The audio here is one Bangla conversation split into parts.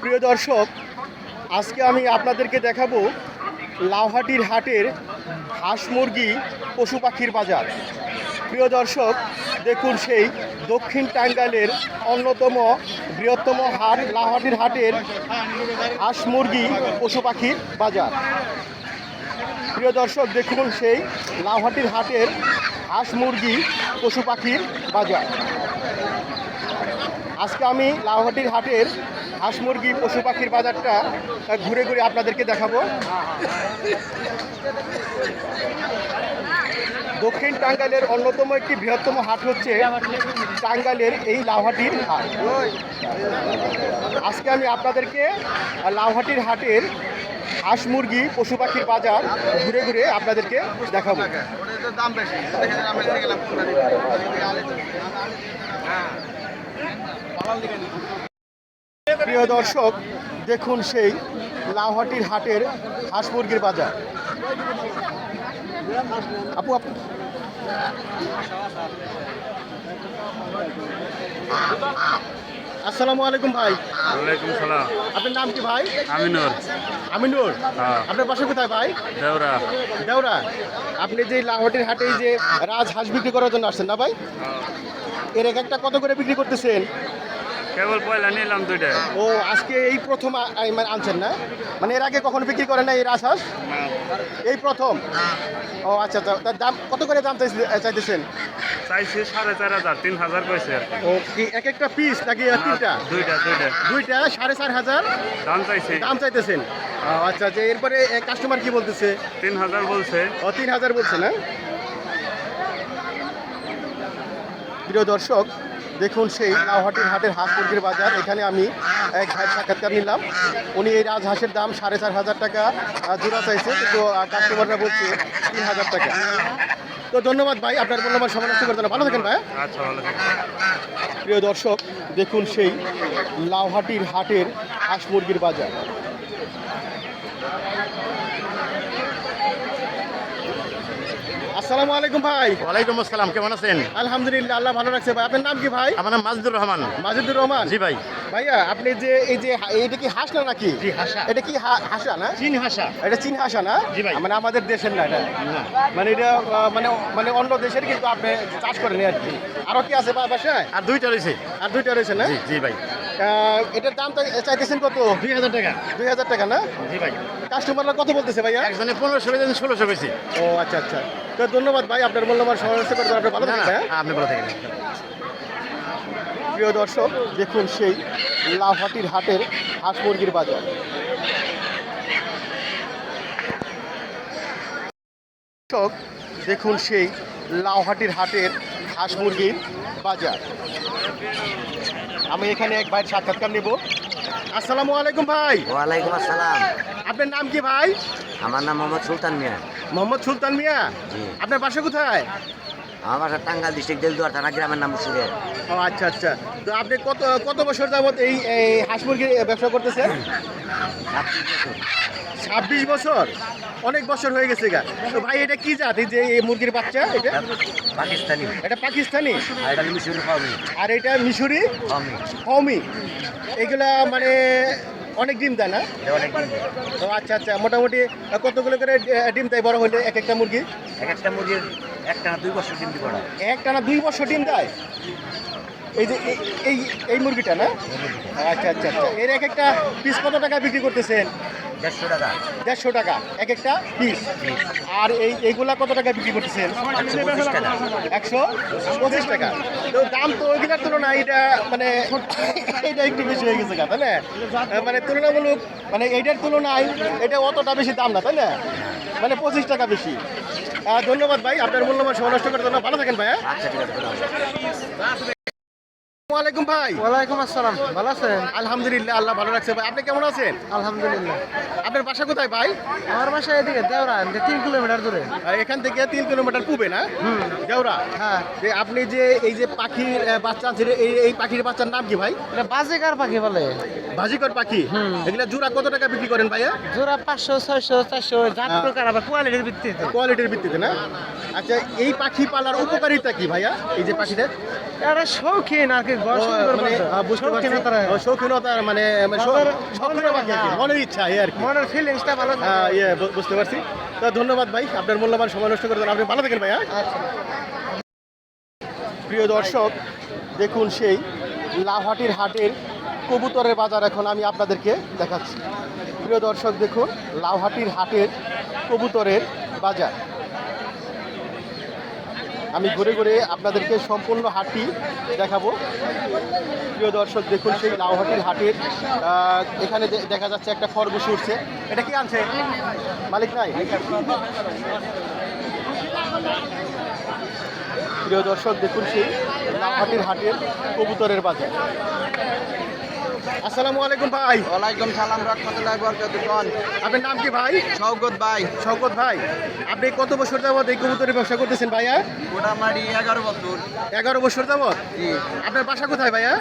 প্রিয় দর্শক, আজকে আমি আপনাদেরকে দেখাবো লাউহাটির হাটের হাঁস মুরগি পশু পাখির বাজার। প্রিয় দর্শক, দেখুন সেই দক্ষিণ টাঙ্গাইলের অন্যতম বৃহত্তম হাট, লাউহাটির হাটের হাঁস মুরগি পশু পাখির বাজার। প্রিয় দর্শক, দেখুন সেই লাউহাটির হাটের হাঁস মুরগি পশু পাখির বাজার। আজকে আমি লাউহাটির হাটের হাঁস মুরগি, পশু পাখির বাজারটা ঘুরে ঘুরে আপনাদেরকে দেখাবো। দক্ষিণ টাঙ্গাইলের অন্যতম একটি বৃহত্তম হাট হচ্ছে টাঙ্গাইলের এই লাউহাটির হাট। আজকে আমি আপনাদেরকে লাউহাটির হাটের হাঁস মুরগি, পশু পাখির বাজার ঘুরে ঘুরে আপনাদেরকে দেখাবো। দাম বেশি। প্রিয় দর্শক দেখুন সেই লাউহাটির হাটের হাঁস মুরগির বাজার। আপু আপু আসসালামু আলাইকুম ভাই। ওয়ালাইকুম সালাম। আপনার নাম কি ভাই? আমিনুর। আমিনুর। হ্যাঁ। আপনার বাসা কোথায় ভাই? দেওরা। দেওরা। আপনি যে লাউহাটির হাটে যে রাজ হাঁস বিক্রি করার জন্য আসছেন না ভাই? এর এক একটা কত করে বিক্রি করতেছেন? কেবল পয়লা নিলাম দুইটা। ও আজকে এই প্রথম মানে আনছেন না? মানে এর আগে কখনো বিক্রি করেন না এই রাজহাঁস? এই প্রথম? ও আচ্ছা তার দাম কত করে দাম চাইতেছেন? চাইছি সাড়ে চার হাজার তিন হাজার কইছে ও কি এক একটা পিস নাকি তিনটা দুইটা? দুইটা দুইটা। সাড়ে চার হাজার? দাম চাইছি। দাম চাইতেছেন? আচ্ছা আচ্ছা এরপরে কাস্টমার কি বলতেছে? তিন হাজার বলছে। ও তিন হাজার বলছে না? প্রিয় দর্শক দেখুন সেই লাউহাটির হাটের হাঁস মুরগির বাজার। এখানে আমি এক ভাইয়ের সাক্ষাৎকার নিলাম। উনি এই রাজহাঁসের দাম সাড়ে চার হাজার টাকা জোড়া চাইছে। কিন্তু কাস্টমাররা বলছে তিন হাজার টাকা। তো ধন্যবাদ ভাই আপনার মূল্যবান সময় নষ্ট করতে ভালো থাকেন ভাই আচ্ছা ভালো থাকবে। প্রিয় দর্শক দেখুন সেই লাউহাটির হাটের হাঁস মুরগির বাজার। আসসালামু আলাইকুম ভাই। ওয়ালাইকুম আসসালাম কেমন আছেন? আলহামদুলিল্লাহ আল্লাহ ভালো রাখছে ভাই। আপনার নাম কি ভাই? আমার নাম মাজিদুর রহমান। মাজিদুর রহমান। জি ভাই। ভাইয়া আপনি যে এই যে এটা কি হাঁস না নাকি? জি, হাঁসা। এটা কি হা- হাঁসা না? চীন হাসা। এটা চীন হাঁসা না? জি ভাই। মানে আমাদের দেশের না এটা? না। মানে এটা আহ, মানে মানে অন্য দেশের কিন্তু আপনি চাষ করেন আর কি। আরও কি আছে বা- বাসায়? আর দুইটা রয়েছে। আর দুইটা রয়েছে না? জি জি ভাই। আহ, এটার দাম তো চাইতেছেন কত? দুই হাজার টাকা। দুই হাজার টাকা না? জি ভাই। কাস্টমাররা কত বলতেছে ভাইয়া? একজনে পনেরোশো ষোলোশো বেশি। ও আচ্ছা আচ্ছা। তো ধন্যবাদ ভাই আপনার মূল্যবান সহায়তা করতে আপনি ভালো না থাকেন না হ্যাঁ? আপনি ভালো থাকেন। প্রিয় দর্শক দেখুন সেই লাউহাটির হাটের হাঁস মুরগির বাজার। দর্শক দেখুন সেই লাউহাটির হাটের হাঁস মুরগির বাজার। আমি এখানে এক ভাইয়ের সাক্ষাৎকার নেব। আসসালামু আলাইকুম ভাই। ওয়ালাইকুম আসসালাম। আপনার নাম কি ভাই? আমার নাম মোহাম্মদ সুলতান মিয়া। মোহাম্মদ সুলতান মিয়া আপনার বাসা কোথায়? আমার বাসা টাঙ্গাল ডিস্ট্রিক্ট দেলদুয়ার থানা গ্রামের নাম সুরে ও আচ্ছা আচ্ছা। তো আপনি কত কত বছর যাবত এই এই হাঁস মুরগির ব্যবসা করতেছেন? ছাব্বিশ বছর। অনেক বছর হয়ে গেছে গা। তো ভাই এটা কি জাত এই যে এই মুরগির বাচ্চা এটা? পাকিস্তানি। এটা পাকিস্তানি? আর এটা মিশরি হমি এগুলা মানে অনেক ডিম দেয় না? অনেক ডিম দেয়। তো আচ্ছা আচ্ছা মোটামুটি কতগুলো করে ডিম দেয় বড় হলে এক একটা মুরগি? এক একটা মুরগির একটানা দুই বছর ডিম দিব না। একটা দুই বছর ডিম দেয়? এই যে এই- এই এই মুরগিটা না? আচ্ছা আচ্ছা আচ্ছা। এর এক একটা পিস কত টাকা বিক্রি করতেছেন? দেড়শো টাকা। দেড়শো টাকা এক একটা পিস আর এই এইগুলা কত টাকা বিক্রি করতেছেন? একশো পঁচিশ টাকা। তো দাম তো ওইগুলার তুলনায় এটা মানে এটা একটু বেশি হয়ে গেছে তাই না? মানে তুলনামূলক মানে এইটার তুলনায় এটা অতটা বেশি দাম না তাই না? মানে পঁচিশ টাকা বেশি। ধন্যবাদ ভাই আপনার মূল্যবান সময় নষ্ট করার জন্য। ভালো থাকেন ভাই হ্যাঁ? আচ্ছা ঠিক আছে। ওয়ালাইকুম ভাই। ওয়ালাইকুম আসসালাম। ভালো আছেন? আলহামদুলিল্লাহ আল্লাহ ভালো রাখছে। ভাই আপনি কেমন আছেন? আলহামদুলিল্লাহ। আপনার বাসা কোথায় ভাই? আমার বাসা এদিকে দেওরা তিন কিলোমিটার দূরে। এখান থেকে তিন কিলোমিটার পূবে না? দেওরা? হ্যাঁ। যে আপনি যে এই যে পাখির বাচ্চা আছে এই এই পাখির বাচ্চার নাম কি ভাই? এটা বাজেকার পাখি বলে। ভাজিকর পাখি? এগুলা জোড়া কত টাকা বিক্রি করেন ভাইয়া? জোড়া পাঁচশো ছয়শো চারশো জাত হ্যাঁ। প্রকার আবার কোয়ালিটির ভিত্তিতে। কোয়ালিটির ভিত্তিতে না? আচ্ছা এই পাখি পালার উপকারিতা কি ভাইয়া? এই যে পাখিটা এটা শৌখিন আর কি মানে শৌখিনতার মানে মানে মনের- ইচ্ছা এই আর কি। মনের ফিলিংসটা ভালো হ্যাঁ, ইয়ে বুঝতে পারছি। তো ধন্যবাদ ভাই আপনার মূল্যবান সময় নষ্ট করে আপনি ভালো থাকেন ভাই হ্যাঁ? আচ্ছা। প্রিয় দর্শক দেখুন সেই লাহাটির হাটের কবুতরের বাজার এখন আমি আপনাদেরকে দেখাচ্ছি। প্রিয় দর্শক দেখুন লাউহাটির হাটের কবুতরের বাজার। আমি ঘুরে ঘুরে আপনাদেরকে সম্পূর্ণ হাটটি দেখাবো। প্রিয় দর্শক, দেখুন সেই লাউহাটির হাটের এখানে দেখা যাচ্ছে একটা খরগোশ উঠছে। এটা কি আনছে? মালিক নাই? প্রিয় দর্শক, দেখুন সেই লাউহাটির হাটের কবুতরের বাজার। আসসালামু আলাইকুম ভাই। ওয়ালাইকুম সালাম রহমতুল্লাহ বরকাতুল্লাহ আপনার নাম কি ভাই? শওকত ভাই। শওকত ভাই আপনি কত বছর যাবত এই কবুতরের ব্যবসা করতেছেন ভাইয়া? মোটামুটি এগারো বছর। এগারো বছর যাবত আপনার বাসা কোথায় ভাইয়া?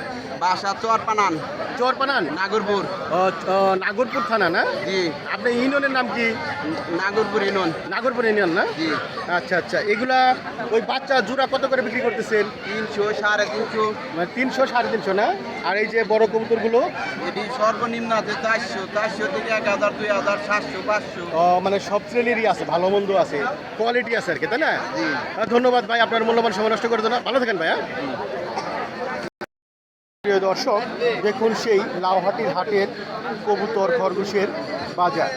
বাসা চর পানান চরপানান? নাগরপুর। নাগরপুর থানা না? জি। আপনার ইউনিয়নের নাম কি? নাগরপুর ইনুন নাগরপুর ইউনিয়ন না? জি। আচ্ছা আচ্ছা। এগুলা ওই বাচ্চা জোড়া কত করে বিক্রি করতেছেন? তিনশো সাড়ে তিনশো। মানে তিনশো সাড়ে তিনশো না? আর এই যে বড় কবুতরগুলো? এটি সর্বনিম্ন আছে চারশো চারশো থেকে এক হাজার দুই হাজার সাতশো পাঁচশো। মানে সব শ্রেণীরই আছে ভালো মন্দ আছে। কোয়ালিটি আছে আর কি তাই না? ধন্যবাদ ভাই আপনার মূল্যবান সময় নষ্ট করে জন্য। ভালো থাকেন ভাইয়া প্রিয় দর্শক, দেখুন সেই লাউহাটির হাটের কবুতর খরগোশের বাজার।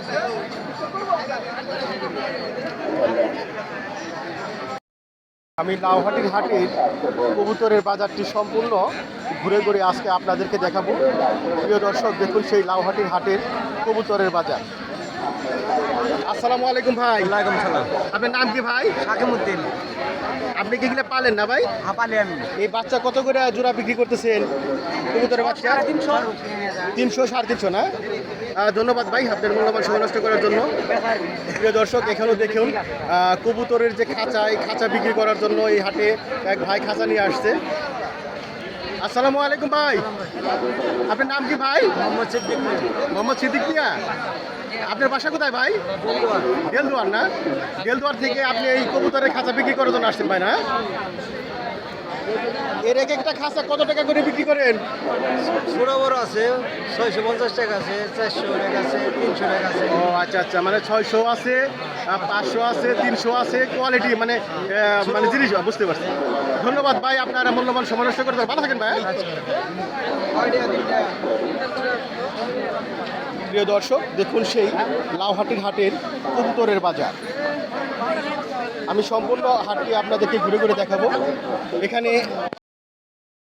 আমি লাউহাটির হাটের কবুতরের বাজারটি সম্পূর্ণ ঘুরে ঘুরে আজকে আপনাদেরকে দেখাবো। প্রিয় দর্শক, দেখুন সেই লাউহাটির হাটের কবুতরের বাজার। আসসালামু আলাইকুম ভাই। ওয়ালাইকুম সালাম। আপনার নাম কি ভাই? শাকিমুদ্দিন। আপনি কি এগুলো পালেন না ভাই? হাপালি আমি। এই বাচ্চা কত করে জোড়া বিক্রি করতেছেন? কবুতরের বাচ্চা? তিনশো। তিনশো সাড়ে তিনশো না? ধন্যবাদ ভাই আপনার মূল্যবান সময় নষ্ট করার জন্য। প্রিয় দর্শক এখানেও দেখুন কবুতরের যে খাঁচা এই খাঁচা বিক্রি করার জন্য এই হাটে এক ভাই খাঁচা নিয়ে আসছে। আসসালামু আলাইকুম ভাই। আপনার নাম কি ভাই? মোহাম্মদ সিদ্দিক মোহাম্মদ সিদ্দিক মিয়া। আপনার বাসা কোথায় ভাই? দেলদুয়ার না? দেলদুয়ার থেকে আপনি এই কবুতরের খাঁচা বিক্রি করার জন্য আসছেন ভাই না? এর এক একটা খাঁচা কত টাকা করে বিক্রি করেন? ছোট বড় আছে ছয়শো পঞ্চাশ টাকা আছে চারশো টাকা আছে তিনশো টাকা আছে। ও আচ্ছা আচ্ছা মানে ছয়শো আছে পাঁচশো আছে তিনশো আছে কোয়ালিটি মানে মানে জিনিস বুঝতে পারছি। ধন্যবাদ ভাই, আপনারা মূল্যবান সময় নষ্ট করে। ভালো থাকেন ভাই প্রিয় দর্শক, দেখুন সেই লাউহাটির হাটের উত্তরের বাজার। আমি সম্পূর্ণ হাটটি আপনাদেরকে ঘুরে ঘুরে দেখাবো। এখানে